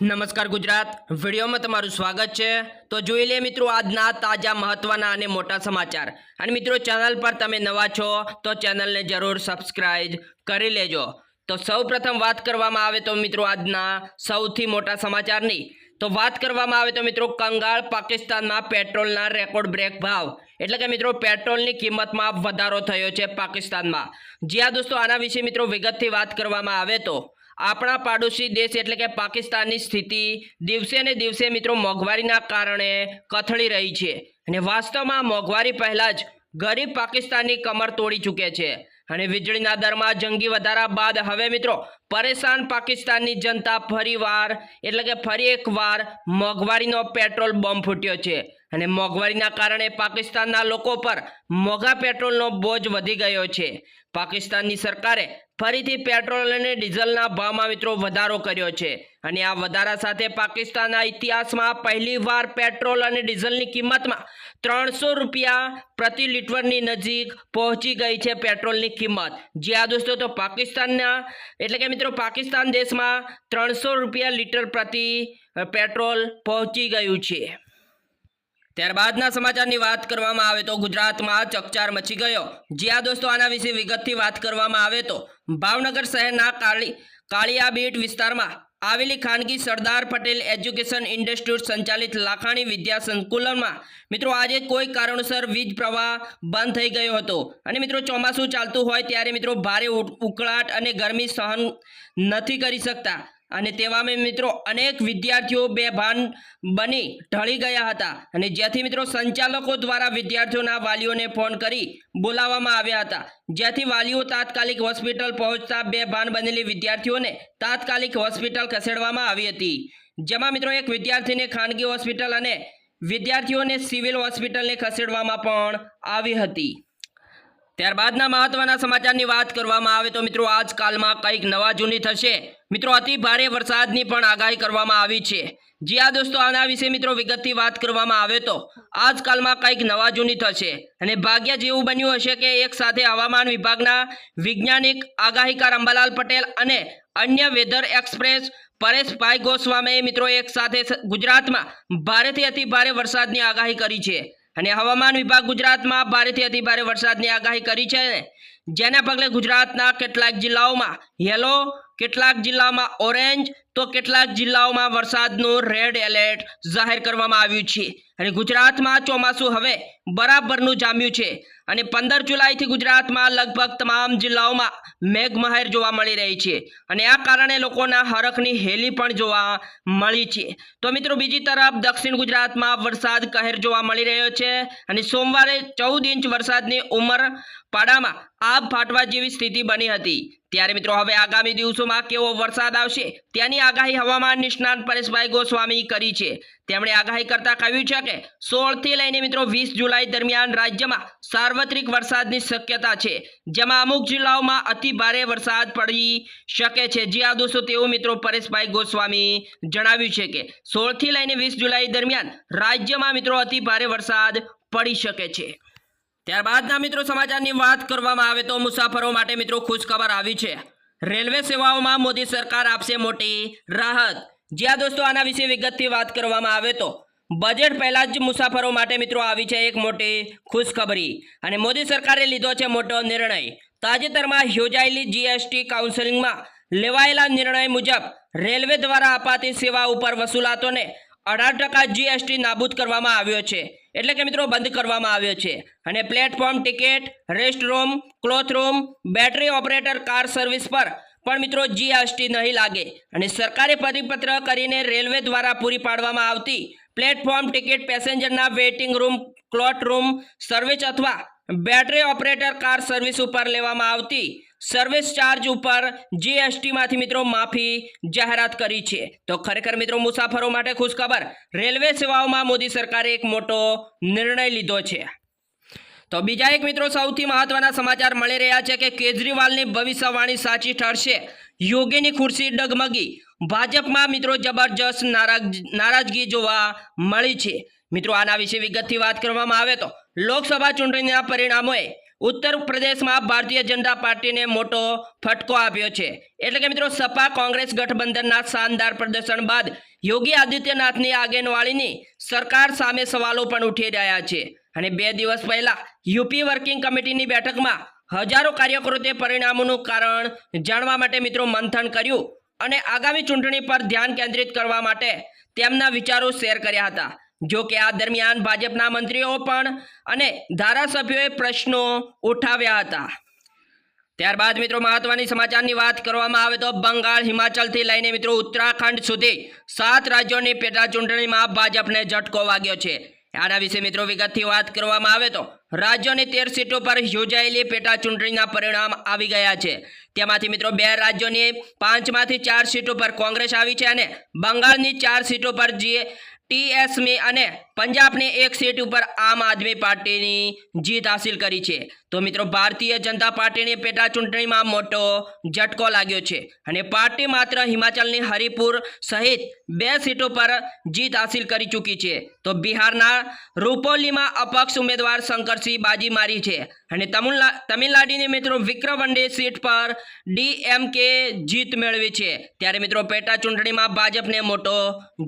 નમસ્કાર ગુજરાત. વિડીયોમાં તમારું સ્વાગત છે. તો જોઈ લે મિત્રો આજના તાજા મહત્વના અને મોટા સમાચાર. અને મિત્રો ચેનલ પર તમે નવા છો, તો ચેનલને જરૂર સબસ્ક્રાઇબ કરી લેજો. તો સૌપ્રથમ વાત કરવામાં આવે તો મિત્રો આજના સૌથી મોટા સમાચારની. તો વાત કરવામાં આવે તો મિત્રો કંગાળ પાકિસ્તાનમાં પેટ્રોલના રેકોર્ડ બ્રેક ભાવ. એટલે કે મિત્રો પેટ્રોલની કિંમતમાં વધારો થયો છે પાકિસ્તાનમાં. જ્યાં દોસ્તો, આના વિશે મિત્રો વિગતથી વાત કરવામાં આવે તો આપણા પાડોશી દેશ એટલે કે પાકિસ્તાનની સ્થિતિ દિવસે ને દિવસે મિત્રો મોંઘવારીના કારણે કથળી રહી છે. અને વાસ્તવમાં મોંઘવારી પહેલાં જ ગરીબ પાકિસ્તાનની કમર તોડી ચૂકે છે. અને વીજળીના દરમાં જંગી વધારા બાદ હવે મિત્રો પરેશાન પાકિસ્તાનની જનતા ફરીવાર એટલે કે ફરી એકવાર મોંઘવારીનો પેટ્રોલ બોમ્બ ફૂટ્યો છે. અને મોંઘવારીના કારણે પાકિસ્તાનના લોકો પર મોંઘા પેટ્રોલનો બોજ વધી ગયો છે. પાકિસ્તાનની સરકારે ફરીથી પેટ્રોલ અને ડીઝલના ભાવમાં મિત્રો વધારો કર્યો છે અને આ વધારા સાથે પાકિસ્તાનના ઇતિહાસમાં પહેલીવાર પેટ્રોલ અને ડીઝલની કિંમતમાં ત્રણસો રૂપિયા પ્રતિ લીટરની નજીક પહોંચી ગઈ છે પેટ્રોલની કિંમત. જ્યાં દોસ્તો, તો પાકિસ્તાનના, એટલે કે મિત્રો પાકિસ્તાન દેશમાં ત્રણસો રૂપિયા લીટર પ્રતિ પેટ્રોલ પહોંચી ગયું છે. ત્યારબાદના સમાચારની વાત કરવામાં આવે તો ગુજરાતમાં ચકચાર મચી ગયો. જ્યાં દોસ્તો, આના વિશે વિગતથી વાત કરવામાં આવે તો ભાવનગર શહેરના કાળી, કાળિયાબીટ વિસ્તારમાં આવેલી ખાનગી સરદાર પટેલ એજ્યુકેશન ઇન્સ્ટિટ્યૂટ સંચાલિત લાખાણી વિદ્યા સંકુલમાં મિત્રો આજે કોઈ કારણોસર વીજ પ્રવાહ બંધ થઈ ગયો હતો. અને મિત્રો ચોમાસું ચાલતું હોય ત્યારે મિત્રો ભારે ઉકળાટ અને ગરમી સહન નથી કરી શકતા. અને તેવામાં મિત્રો અનેક વિદ્યાર્થીઓ બેભાન બની ઢળી ગયા હતા. અને જેથી મિત્રો સંચાલકો દ્વારા વિદ્યાર્થીઓના વાલીઓને ફોન કરી બોલાવવામાં આવ્યા હતા. જ્યાંથી વાલીઓ તાત્કાલિક હોસ્પિટલ પહોંચતા બેભાન બનેલી વિદ્યાર્થીઓને તાત્કાલિક હોસ્પિટલ ખસેડવામાં આવી હતી. જેમાં મિત્રો એક વિદ્યાર્થીને ખાનગી હોસ્પિટલ અને વિદ્યાર્થીઓને સિવિલ હોસ્પિટલને ખસેડવામાં પણ આવી હતી. ત્યારબાદના મહત્વના સમાચારની વાત કરવામાં આવે તો મિત્રો આજકાલમાં કંઈક નવા જૂની થશે. મિત્રો, અતિ ભારે વરસાદની પણ આગાહી કરવામાં આવી છે. જી આ દોસ્તો, આના વિશે મિત્રો વિગતથી વાત કરવામાં આવે તો આજકાલમાં કંઈક નવા જૂની થશે અને ભાગ્ય જેવું બન્યું હશે કે એક સાથે હવામાન વિભાગના વૈજ્ઞાનિક આગાહીકાર અંબાલાલ પટેલ અને અન્ય વેધર એક્સપ્રેસ પરેશભાઈ ગોસ્વામીએ મિત્રો એક સાથે ગુજરાતમાં ભારેથી અતિ ભારે વરસાદની આગાહી કરી છે. અને હવામાન વિભાગ ગુજરાતમાં ભારેથી અતિભારે વરસાદની આગાહી કરી છે. જેના પગલે ગુજરાતના કેટલાક જિલ્લાઓમાં યલો કેટલાક જિલ્લાઓમાં ઓરેન્જ તો કેટલાક જિલ્લાઓમાં વરસાદનું રેડ એલર્ટ જાહેર કરવામાં આવ્યું છે. અને ગુજરાતમાં ચોમાસું હવે બરાબરનું જામ્યું છે. અને પંદર જુલાઈથી ગુજરાતમાં લગભગ તમામ જિલ્લાઓમાં મેઘમહેર જોવા મળી રહી છે. અને આ કારણે લોકોના હરખની હેલી પણ જોવા મળી છે. તો મિત્રો, બીજી તરફ દક્ષિણ ગુજરાતમાં વરસાદ કહેર જોવા મળી રહ્યો છે. અને સોમવારે ચૌદ ઇંચ વરસાદની ઉમર પાડામાં આબ ફાટવા જેવી સ્થિતિ બની હતી. ત્યારે મિત્રો હવે આગામી દિવસોમાં કેવો વરસાદ આવશે તેની આગાહી હવામાન નિષ્ણાંત પરેશભાઈ ગોસ્વામી કરી છે. તેમણે આગાહી કરતા કહ્યું છે કે સોળથી લઈને મિત્રો વીસ જુલાઈ દરમિયાન રાજ્યમાં સાર્વત્રિક વરસાદની શક્યતા છે, જેમાં અમુક જિલ્લાઓમાં અતિ ભારે વરસાદ પડી શકે છે. જે આ દોસ્તો તેવું મિત્રો પરેશભાઈ ગોસ્વામી જણાવ્યું છે કે સોળથી લઈને વીસ જુલાઈ દરમિયાન રાજ્યમાં મિત્રો અતિ ભારે વરસાદ પડી શકે છે. ત્યારબાદના મિત્રો સમાચારની વાત કરવામાં આવે તો મુસાફરો માટે મિત્રો ખુશખબર આવી છે. રેલવે સેવાઓમાં મોદી સરકાર આપશે મોટી રાહત. જ્યાં દોસ્તો, આના વિશે વિગતથી વાત કરવામાં આવે તો બજેટ પહેલાં જ મુસાફરો માટે મિત્રો આવી છે એક મોટી ખુશખબરી. અને મોદી સરકારે લીધો છે મોટો નિર્ણય. તાજેતરમાં યોજાયેલી જીએસટી કાઉન્સેલિંગમાં લેવાયેલા નિર્ણય મુજબ રેલવે દ્વારા અપાતી સેવા ઉપર વસૂલાતોને અઢાર ટકા જીએસટી નાબૂદ કરવામાં આવ્યો છે. એટલે કે મિત્રો બંધ કરવામાં આવ્યો છે. અને platform ticket rest room cloth battery operator car service પર પણ મિત્રો જીએસટી નહીં લાગે. અને સરકારે પરિપત્ર કરીને રેલવે દ્વારા પૂરી પાડવામાં આવતી platform ticket પેસેન્જરના waiting room cloth room service અથવા બેટરી ઓપરેટર કાર સર્વિસ ઉપર લેવામાં આવતી સર્વિસ ચાર્જ ઉપર જીએસટીમાંથી મિત્રો માફી જાહેરાત કરી છે. તો ખરેખર મિત્રો મુસાફરો માટે ખુશખબર, રેલવે સેવાઓમાં મોદી સરકારે એક મોટો નિર્ણય લીધો છે. તો બીજા એક મિત્રો સૌથી મહત્વના સમાચાર મળી રહ્યા છે કે કેજરીવાલની ભવિષ્યવાણી સાચી ઠરશે. યોગીની ખુરશી ડગમગી. ભાજપમાં મિત્રો જબરજસ્ત નારાજ, નારાજગી જોવા મળી છે. મિત્રો આના વિશે વિગતથી વાત કરવામાં આવે તો લોકસભા ચૂંટણીના પરિણામોએ ઉત્તર પ્રદેશમાં ભારતીય જનતા પાર્ટીને મોટો ફટકો આપ્યો છે. એટલે કે મિત્રો, સપા કોંગ્રેસ ગઠબંધનના શાનદાર પ્રદર્શન બાદ યોગી આદિત્યનાથની આગેનવાળીની સરકાર સામે સવાલો પણ ઉઠી રહ્યા છે. અને બે દિવસ પહેલા યુપી વર્કિંગ કમિટીની બેઠકમાં હજારો કાર્યકરો તે પરિણામોનું કારણ જાણવા માટે મિત્રો મંથન કર્યું અને આગામી ચૂંટણી પર ધ્યાન કેન્દ્રિત કરવા માટે તેમના વિચારો શેર કર્યા હતા. જો કે આ દરમિયાન ભાજપના મંત્રીઓ પણ અને ધારાસભ્યોએ પ્રશ્નો ઉઠાવ્યા હતા. ત્યારબાદ મિત્રો મહત્વની સમાચારની વાત કરવામાં આવે તો બંગાળ, હિમાચલથી લઈને મિત્રો ઉત્તરાખંડ સુધી સાત રાજ્યોની પેટા ચૂંટણીમાં ભાજપને ઝટકો વાગ્યો છે. આના વિશે મિત્રો વિગતથી વાત કરવામાં આવે તો રાજ્યોની તેર સીટો પર યોજાયેલી પેટા ચૂંટણીના પરિણામ આવી ગયા છે. તેમાંથી મિત્રો બે રાજ્યોની પાંચમાંથી ચાર સીટો પર કોંગ્રેસ આવી છે અને બંગાળની ચાર સીટો પર જે ટીએસમી અને પંજાબની એક સીટ ઉપર આમ આદમી પાર્ટીની જીત હાંસિલ કરી છે. તો મિત્રો, ભારતીય જનતા પાર્ટીની પેટા ચૂંટણીમાં મોટો ઝટકો લાગ્યો છે અને પાર્ટી માત્ર હિમાચલની હરિપુર સહિત બે સીટો પર જીત હાંસિલ કરી ચૂકી છે. તો બિહારના રૂપોલીમાં અપક્ષ ઉમેદવાર શંકરસિંહ બાજી મારી છે અને તમિલના તમિલનાડુની મિત્રો વિક્રવંડી સીટ પર ડીએમકે જીત મેળવી છે. ત્યારે મિત્રો, પેટા ચૂંટણીમાં ભાજપને મોટો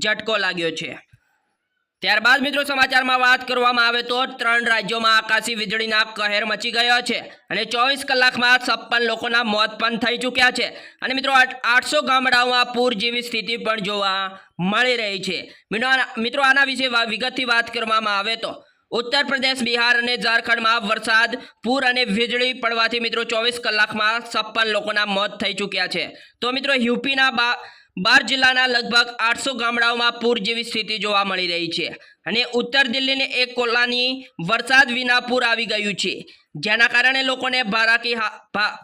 ઝટકો લાગ્યો છે. ત્યારબાદ મિત્રો સમાચારમાં વાત કરવામાં આવે તો ત્રણ રાજ્યોમાં આકાશી વીજળીના કહેર મચી ગયો છે અને ચોવીસ કલાકમાં છપ્પન લોકોના મોત પણ થઈ ચૂક્યા છે. અને મિત્રો આઠસો ગામડાઓમાં પૂર જેવી સ્થિતિ પણ જોવા મળી રહી છે. મિત્રો આના- વિશે વિગતથી વાત કરવામાં આવે તો ઉત્તર પ્રદેશ, બિહાર અને ઝારખંડમાં વરસાદ, પૂર અને વીજળી પડવાથી મિત્રો ચોવીસ કલાકમાં છપ્પન લોકોના મોત થઈ ચૂક્યા છે. તો મિત્રો યુપીના બા બાર જિલ્લાના લગભગ આઠસો ગામડાઓમાં પૂર જેવી સ્થિતિ જોવા મળી રહી છે અને ઉત્તર દિલ્હીની એક કોલાની વરસાદ વિના પૂર આવી ગયું છે. જેના કારણે લોકોને ભારાકી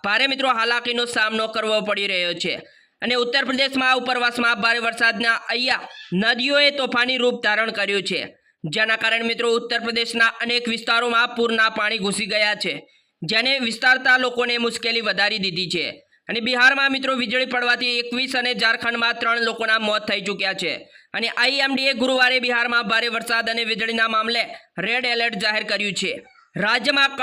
ભારે મિત્રો હાલાકીનો સામનો કરવો પડી રહ્યો છે. અને ઉત્તર પ્રદેશમાં ઉપરવાસમાં ભારે વરસાદના અહીંયા નદીઓએ તોફાની રૂપ ધારણ કર્યું છે. જેના કારણે મિત્રો ઉત્તર પ્રદેશના અનેક વિસ્તારોમાં પૂરના પાણી ઘૂસી ગયા છે. જેને વિસ્તારતા લોકોને મુશ્કેલી વધારી દીધી છે. અને બિહારમાં મિત્રો વીજળી પડવાથી એકવીસ અને ઝારખંડમાં ત્રણ લોકોના મોત થઈ ચૂક્યા છે. અને આઈએમડીએ ગુરુવારે બિહારમાં ભારે વરસાદ અને વીજળીના મામલે રેડ એલર્ટ જાહેર કર્યું છે. રાજ્યમાં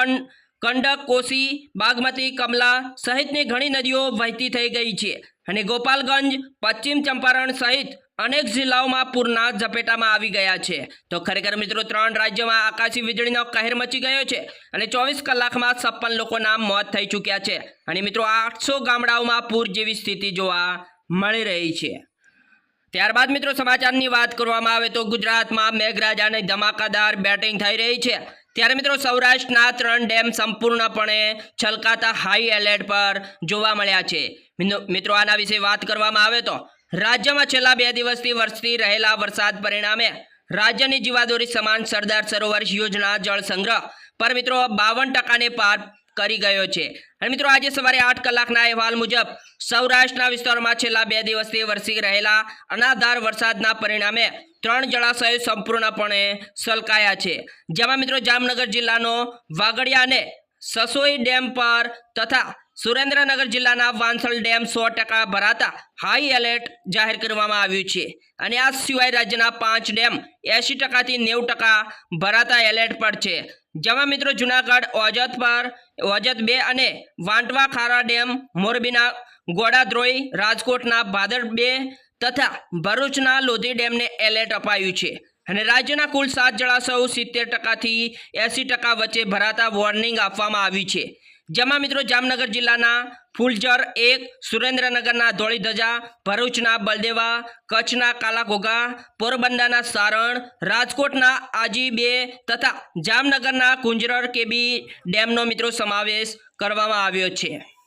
કંડક કોસી બાગમતી, કમલા સહિતની ઘણી નદીઓ વહેતી થઈ ગઈ છે અને ગોપાલગંજ, પશ્ચિમ ચંપારણ સહિત અનેક જિલ્લાઓમાં પૂરના ઝપેટામાં આવી ગયા છે. તો ખરેખર મિત્રો ત્રણ રાજ્યોમાં આકાશી વીજળીનો કહેર મચી ગયો છે અને ચોવીસ કલાકમાં છપ્પન લોકોના મોત થઈ ચૂક્યા છે. અને મિત્રો આઠસો ગામડાઓમાં પૂર જેવી સ્થિતિ જોવા મળી રહી છે. ત્યારબાદ મિત્રો સમાચારની વાત કરવામાં આવે તો ગુજરાતમાં મેઘરાજાની ધમાકાદાર બેટિંગ થઈ રહી છે. ત્યારે મિત્રો સૌરાષ્ટ્રના ત્રણ ડેમ સંપૂર્ણપણે છલકાતા હાઈ એલર્ટ પર જોવા મળ્યા છે. મિત્રો આના વિશે વાત કરવામાં આવે તો રાજ્યમાં છેલ્લા બે દિવસથી વરસતી રહેલા વરસાદ પરિણામે રાજ્યની જીવાદોરી સમાન સરદાર સરોવર યોજના જળ સંગ્રહ પર મિત્રો બાવન ટકાને પાર કરી ગયો છે. અને મિત્રો, આજે સવારે આઠ કલાકના અહેવાલ મુજબ સૌરાષ્ટ્રના વિસ્તારોમાં છેલ્લા બે દિવસથી વરસી રહેલા અનાધાર વરસાદના પરિણામે ત્રણ જળાશયો સંપૂર્ણપણે સલકાયા છે. જેમાં મિત્રો, જામનગર જિલ્લાનો વાગડિયા અને સસોઈ ડેમ પર તથા સુરેન્દ્રનગર જિલ્લાના વાંસલ ડેમ સો ટકા ભરાતા હાઈ એલર્ટ જાહેર કરવામાં આવ્યું છે. અને આ સિવાય રાજ્યના પાંચ ડેમ એંશી ટકાથી નેવું ટકા ભરાતા એલર્ટ પર છે. જેમાં મિત્રો, જુનાગઢ ઓજત પર ઓજત બે અને વાંટવા ખારા ડેમ, મોરબીના ગોડાદ્રોઈ, રાજકોટના ભાદર બે તથા ભરૂચના લોધી ડેમને એલર્ટ અપાયું છે. અને રાજ્યના કુલ સાત જળાશયો સિત્તેર ટકાથી એંસી ટકા વચ્ચે ભરાતા વોર્નિંગ આપવામાં આવી છે. જેમાં મિત્રો, જામનગર જિલ્લાના ફૂલજર એક, સુરેન્દ્રનગરના ધોળીધજા, ભરૂચના બલદેવા, કચ્છના કાલાઘોઘા પોરબંદરના સારણ, રાજકોટના આજી બે તથા જામનગરના કુંજરર કેબી ડેમનો મિત્રો સમાવેશ કરવામાં આવ્યો છે.